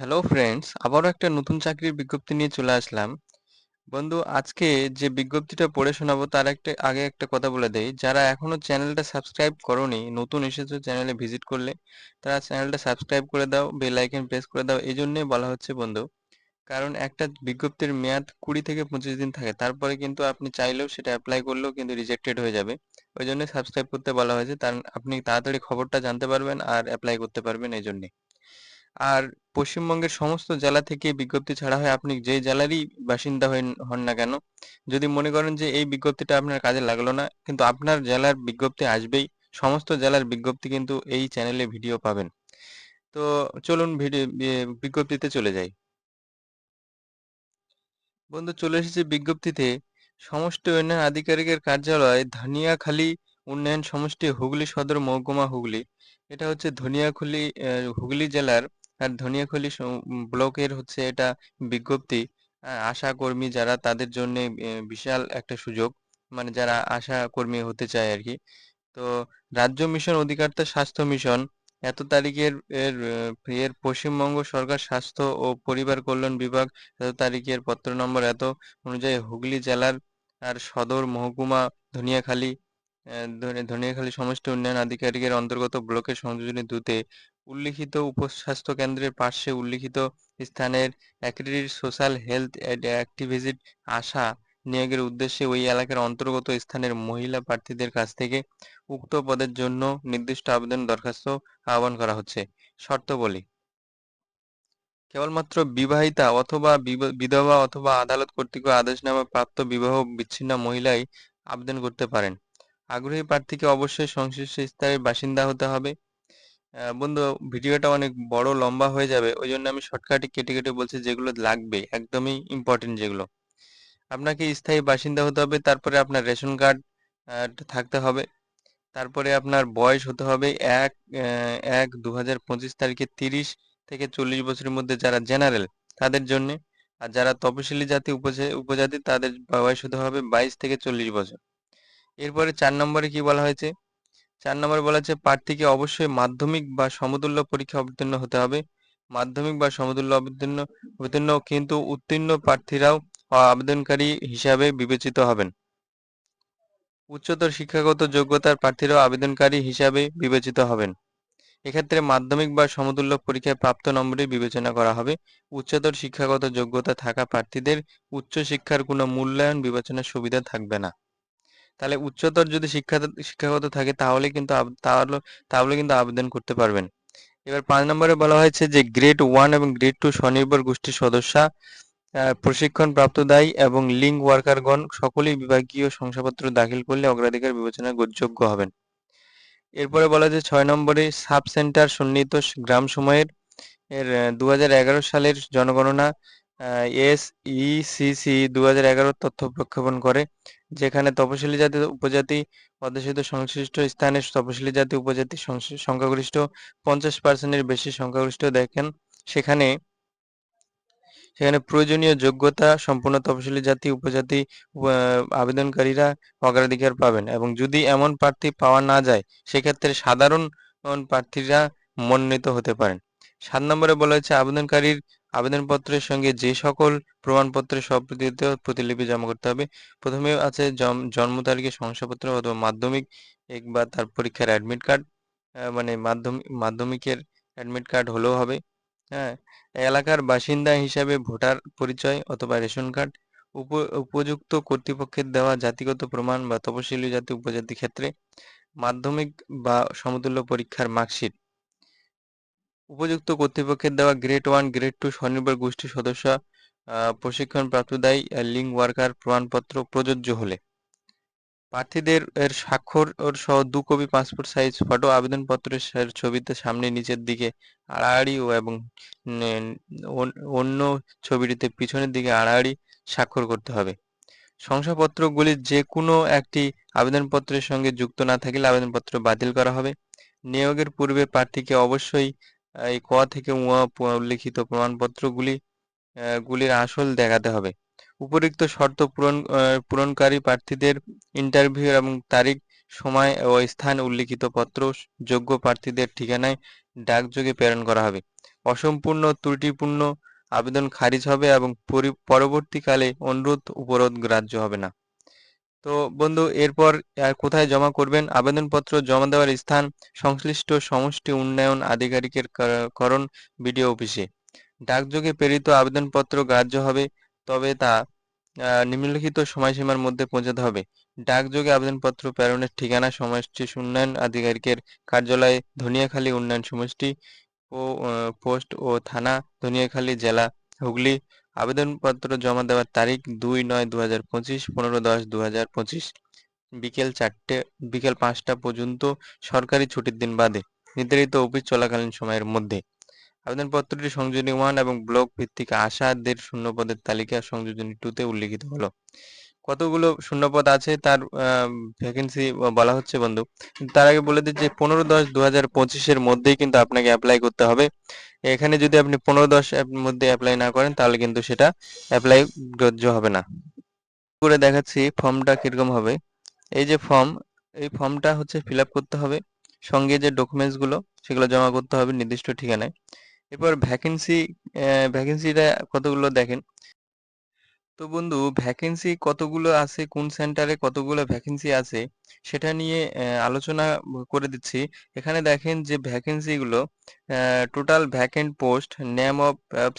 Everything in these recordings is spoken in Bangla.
হ্যালো ফ্রেন্ডস আবারও একটা নতুন চাকরির বিজ্ঞপ্তি নিয়ে চলে আসলাম। বন্ধু, আজকে যে বিজ্ঞপ্তিটা পড়ে শোনাবো, তার একটা, আগে একটা কথা বলে দেই। যারা এখনও চ্যানেলটা সাবস্ক্রাইব করোনি, নতুন এসেছ চ্যানেলে ভিজিট করলে, তারা চ্যানেলটা সাবস্ক্রাইব করে দাও, বেল আইকন প্রেস করে দাও, এই জন্যই বলা হচ্ছে, বন্ধু। কারণ একটা বিজ্ঞপ্তির মেয়াদ কুড়ি থেকে পঁচিশ দিন থাকে। তারপরে কিন্তু আপনি চাইলেও সেটা অ্যাপ্লাই করলেও কিন্তু রিজেক্টেড হয়ে যাবে। ওই জন্য সাবস্ক্রাইব করতে বলা হয়েছে। তার, আপনি তাড়াতাড়ি খবরটা জানতে পারবেন আর অ্যাপ্লাই করতে পারবেন এই জন্যে আর পশ্চিমবঙ্গের সমস্ত জেলা থেকে বিজ্ঞপ্তি ছাড়া হয় আপনি যে জেলারই বাসিন্দা হন না কেন, যদি মনে করেন যে এই বিজ্ঞপ্তিটা আপনার কাজে লাগল না, কিন্তু আপনার জেলার বিজ্ঞপ্তি আসবেই, সমস্ত জেলার বিজ্ঞপ্তি কিন্তু এই চ্যানেলে ভিডিও পাবেন। তো চলুন ভিডিও বিজ্ঞপ্তিতে চলে যাই। বন্ধু, চলে এসেছে বিজ্ঞপ্তিতে। সমষ্টি উন্নয়ন আধিকারিকের কার্যালয় ধনিয়াখালী উন্নয়ন সমষ্টি হুগলি সদর মহকুমা হুগলি। এটা হচ্ছে ধনিয়াখুলি হুগলি জেলার আর ধনিয়াখুলি স- উম, ব্লকের হচ্ছে এটা বিজ্ঞপ্তি। আশা কর্মী যারা তাদের জন্য বিশাল একটা সুযোগ। মানে যারা আশা কর্মী হতে চায় আর কি তো রাজ্য মিশন অধিকর্তা স্বাস্থ্য মিশন। এত তারিখের এর এর পশ্চিমবঙ্গ সরকার স্বাস্থ্য ও পরিবার কল্যাণ বিভাগ এত তারিখের পত্র নম্বর এত অনুযায়ী হুগলি জেলার আর সদর মহকুমা ধনিয়াখালী ধনিয়াখালী সমষ্টি উন্নয়ন আধিকারিকের অন্তর্গত ব্লকের সংযোজনী দুতে উল্লিখিত উপস্বাস্থ্য কেন্দ্রের পার্শ্বে উল্লিখিত স্থানের অ্যাক্রিডিট সোশ্যাল হেলথ অ্যাক্টিভিজিট আশা নিয়োগের উদ্দেশ্যে ওই এলাকার অন্তর্গত স্থানের মহিলা প্রার্থীদের কাছ থেকে উক্ত পদের জন্য নির্দিষ্ট আবেদন দরখাস্ত আহ্বান করা হচ্ছে। শর্তাবলী কেবলমাত্র বিবাহিতা অথবা বিধবা অথবা আদালত কর্তৃক আদেশনামা প্রাপ্ত বিবাহ বিচ্ছিন্ন মহিলাই আবেদন করতে পারেন। আগ্রহী প্রার্থীকে অবশ্যই সংশ্লিষ্ট স্থানের বাসিন্দা হতে হবে। বন্ধু, ভিডিওটা অনেক বড়, লম্বা হয়ে যাবে। ওই জন্য আমি শর্টকাটে কেটে কেটে বলছি যেগুলো লাগবে, একদমই ইম্পর্টেন্ট যেগুলো। আপনাকে স্থায়ী বাসিন্দা হতে হবে, তারপরে আপনার রেশন কার্ড থাকতে হবে। তারপরে আপনার বয়স হতে হবে এক এক দু হাজার পঁচিশ তারিখে তিরিশ থেকে চল্লিশ বছরের মধ্যে যারা জেনারেল তাদের জন্য। আর যারা তপশিলি জাতি, উপজা- উপজাতি, তাদের বয়স হতে হবে বাইশ থেকে চল্লিশ বছর। এরপরে চার নম্বরে কি বলা হয়েছে? চার নম্বরে বলা হচ্ছে প্রার্থীকে অবশ্যই মাধ্যমিক বা সমতুল্য পরীক্ষা অবতীর্ণ হতে হবে। মাধ্যমিক বা সমতুল্য অবতীর্ণ অবতীর্ণ কিন্তু উত্তীর্ণ প্রার্থীরাও আবেদনকারী হিসাবে বিবেচিত হবেন। উচ্চতর শিক্ষাগত যোগ্যতার প্রার্থীরাও আবেদনকারী হিসাবে বিবেচিত হবেন। এক্ষেত্রে মাধ্যমিক বা সমতুল্য পরীক্ষায় প্রাপ্ত নম্বরে বিবেচনা করা হবে। উচ্চতর শিক্ষাগত যোগ্যতা থাকা প্রার্থীদের উচ্চশিক্ষার কোনো মূল্যায়ন, বিবেচনার সুবিধা থাকবে না। তাহলে উচ্চতর যদি শিক্ষা শিক্ষাগত থাকে তাহলে কিন্তু তাহলে তাহলে কিন্তু আবেদন করতে পারবেন। এবার পাঁচ নম্বরে বলা হয়েছে যে গ্রেড ওয়ান এবং গ্রেড টু স্বনির্ভর গোষ্ঠীর সদস্যা প্রশিক্ষণ প্রাপ্ত দায়ী এবং লিঙ্ক ওয়ার্কারগণ সকলেই বিভাগীয় শংসাপত্র দাখিল করলে অগ্রাধিকার বিবেচনা যোগ্য হবেন। এরপরে বলা যে ছয় নম্বরে সাব সেন্টার সন্নিহিত গ্রাম সময়ের, এর দু সালের জনগণনা এস ইসিসি দু হাজার এগারো তথ্য প্রক্ষেপণ করে। যেখানে তপশিলি জাতি উপজাতি অধ্যুষিত সংশ্লিষ্ট স্থানে তপশিলি জাতি উপজাতি সংখ্যাগরিষ্ঠ পঞ্চাশ পার্সেন্টের বেশি সংখ্যাগরিষ্ঠ দেখেন। সেখানে সেখানে প্রয়োজনীয় যোগ্যতা সম্পূর্ণ তপশিলি জাতি উপজাতি আবেদনকারীরা অগ্রাধিকার পাবেন এবং যদি এমন প্রার্থী পাওয়া না যায়, সেক্ষেত্রে সাধারণ প্রার্থীরা মনোনীত হতে পারেন। সাত নম্বরে বলা হয়েছে, আবেদনকারীর আবেদনপত্রের সঙ্গে যে সকল প্রমাণপত্রের সম্পাদিত প্রতিলিপি জমা করতে হবে। প্রথমে আছে জন্ম তারিখের শংসাপত্র অথবা মাধ্যমিক, এক বা তার পরীক্ষার অ্যাডমিট কার্ড মানে মাধ্যমিক মাধ্যমিকের অ্যাডমিট কার্ড হলেও হবে। হ্যাঁ এলাকার বাসিন্দা হিসাবে ভোটার পরিচয় অথবা রেশন কার্ড, উপ, উপযুক্ত কর্তৃপক্ষের দেওয়া জাতিগত প্রমাণ বা তপশিলি জাতি উপজাতি ক্ষেত্রে, মাধ্যমিক বা সমতুল্য পরীক্ষার মার্কশিট। উপযুক্ত কর্তৃপক্ষের দেওয়া গ্রেড ওয়ান গ্রেড টু স্বনির্ভর গোষ্ঠীর সদস্য প্রশিক্ষণ প্রাপ্তদায়ী লিঙ্ক ওয়ার্কার প্রমাণপত্র প্রযোজ্য হলে। প্রার্থীদের এর স্বাক্ষর সহ দু কপি পাসপোর্ট সাইজ ফটো আবেদনপত্রের ছবিতে সামনে নিচের দিকে আড়াআড়ি ও এবং অন্য ছবিটিতে পিছনের দিকে আড়াআড়ি স্বাক্ষর করতে হবে। শংসাপত্রগুলির যে কোনো একটি আবেদনপত্রের সঙ্গে যুক্ত না থাকলে আবেদনপত্র বাতিল করা হবে। নিয়োগের পূর্বে প্রার্থীকে অবশ্যই এই ক থেকে উয়া প- উল্লিখিত প্রমাণপত্রগুলি গুলির আসল দেখাতে হবে। উপরিক্ত শর্ত পূরণ পূরণকারী প্রার্থীদের ইন্টারভিউ এবং তারিখ, সময় ও স্থান উল্লিখিত পত্র, যোগ্য প্রার্থীদের ঠিকানায় ডাকযোগে প্রেরণ করা হবে। অসম্পূর্ণ, ত্রুটিপূর্ণ আবেদন খারিজ হবে এবং পরবর্তীকালে অনুরোধ, উপরোধ গ্রাহ্য হবে না। তো বন্ধু, এরপর কোথায় জমা করবেন? আবেদনপত্র জমা দেওয়ার স্থান, সংশ্লিষ্ট সমষ্টি উন্নয়ন আধিকারিকের কর- করণ বিডিও অফিসে। ডাকযোগে প্রেরিত আবেদনপত্র গ্রাহ্য হবে, তবে তা নিম্নলিখিত সময়সীমার মধ্যে পৌঁছাতে হবে। ডাকযোগে আবেদনপত্র প্রেরণের ঠিকানা, সমষ্টি উন্নয়ন আধিকারিকের কার্যালয়ে, ধনিয়াখালী উন্নয়ন সমষ্টি ও পোস্ট ও থানা, ধনিয়াখালী জেলা, হুগলি আবেদনপত্র জমা দেওয়ার তারিখ দুই নয় দু হাজার পঁচিশ, পনেরো দশ দু হাজার পঁচিশ। বিকেল চারটে, বিকেল পাঁচটা পর্যন্ত সরকারি ছুটির দিন বাদে নির্ধারিত অফিস চলাকালীন সময়ের মধ্যে। আবেদনপত্রটি সংযোজনী ওয়ান এবং ব্লক ভিত্তিক আশাদের শূন্যপদের তালিকা সংযোজনী টুতে উল্লিখিত হলো। কতগুলো শূন্যপদ আছে তার ভ্যাকেন্সি বলা হচ্ছে বন্ধু। তার আগে বলে দিই যে পনেরো দশ দু হাজার পঁচিশের মধ্যেই কিন্তু আপনাকে অ্যাপ্লাই করতে হবে। এখানে যদি আপনি পনেরো দশ মধ্যে অ্যাপ্লাই না করেন, তাহলে কিন্তু সেটা অ্যাপ্লাই গ্রহ্য হবে না। করে দেখাচ্ছি ফর্মটা কীরকম হবে। এই যে ফর্ম, এই ফর্মটা হচ্ছে ফিল করতে হবে। সঙ্গে যে ডকুমেন্টসগুলো সেগুলো জমা করতে হবে নির্দিষ্ট ঠিকানায়। এরপর ভ্যাকেন্সি ভ্যাকেন্সিটা কতগুলো দেখেন। তো বন্ধু ভ্যাকেন্সি কতগুলো আছে? কোন সেন্টারে কতগুলো ভ্যাকেন্সি আছে? সেটা নিয়ে আলোচনা করে দিচ্ছি। এখানে দেখেন যে ভ্যাকেন্সিগুলো total vacant post name of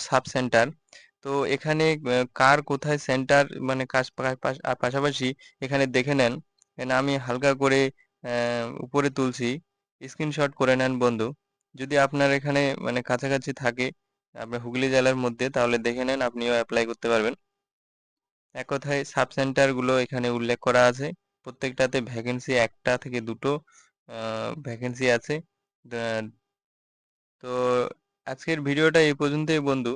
sub centre তো এখানে কার কোথায় সেন্টার মানে কাজ পাশাপাশি এখানে দেখে নেন। আমি হালকা করে উপরে তুলছি। স্ক্রিনশট করে নেন বন্ধু। যদি আপনার এখানে মানে কাছাকাছি থাকে আপনার হুগলি জেলার মধ্যে, তাহলে দেখে নেন, আপনিও অ্যাপ্লাই করতে পারবেন। এক কথায় সাব সেন্টারগুলো এখানে উল্লেখ করা আছে। প্রত্যেকটাতে ভ্যাকেন্সি একটা থেকে দুটো ভ্যাকেন্সি আছে। তো আজকের ভিডিওটা এই পর্যন্তই বন্ধু।